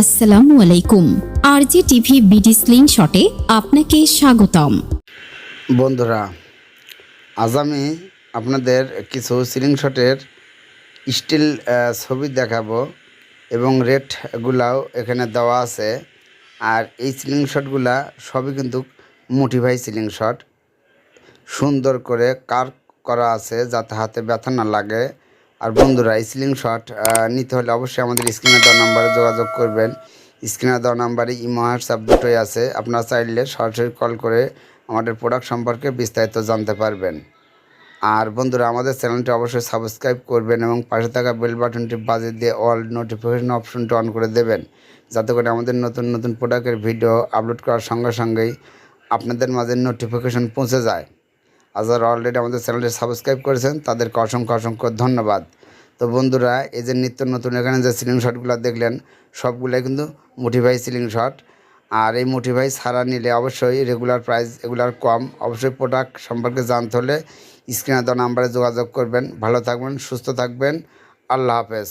আসসালামু আলাইকুম। আরজি TV BD স্লিং শটে আপনাকে স্বাগতম। বন্ধুরা, আজ আমি আপনাদের কিছু সিলিং শটের স্টিল ছবি দেখাবো এবং রেটগুলাও এখানে দেওয়া আছে। আর এই সিলিং শটগুলা সবই কিন্তু মোটিভাই সিলিং শট সুন্দর করে কার করা আছে যাতে হাতে ব্যথা না লাগে। আর বন্ধুরা সিলিং শট নিতে হলে অবশ্যই আমাদের স্ক্রিনে দেওয়া নাম্বারে যোগাযোগ করবেন। স্ক্রিনে দেওয়া নাম্বারে ইমো হোয়াটসঅ্যাপ দুটোই আছে। আপনারা চাইলে সরাসরি কল করে আমাদের প্রোডাক্ট সম্পর্কে বিস্তারিত জানতে পারবেন। আর বন্ধুরা, আমাদের চ্যানেলটি অবশ্যই সাবস্ক্রাইব করবেন এবং পাশে থাকা বেল বাটনটি বাজিয়ে দিয়ে অল নোটিফিকেশন অপশনটি অন করে দেবেন। যাতে করে আমাদের নতুন নতুন প্রোডাক্টের ভিডিও আপলোড করার সঙ্গে সঙ্গেই আপনাদের মাঝে নোটিফিকেশন পৌঁছে যায়। আর যারা অলরেডি আমাদের চ্যানেলটি সাবস্ক্রাইব করেছেন, তাদেরকে অসংখ্য অসংখ্য ধন্যবাদ। তো বন্ধুরা, এই যে নিত্য নতুন এখানে যে সিলিং শটগুলো দেখলেন, সবগুলোই কিন্তু মোটিভাই সিলিং শট আর এই মোটিভাই ছাড়া নিলে অবশ্যই রেগুলার প্রাইস এগুলার কম। অবশ্যই প্রোডাক্ট সম্পর্কে জানতে হলে স্ক্রিনে দেওয়া নাম্বারে যোগাযোগ করবেন। ভালো থাকবেন, সুস্থ থাকবেন। আল্লাহ হাফেজ।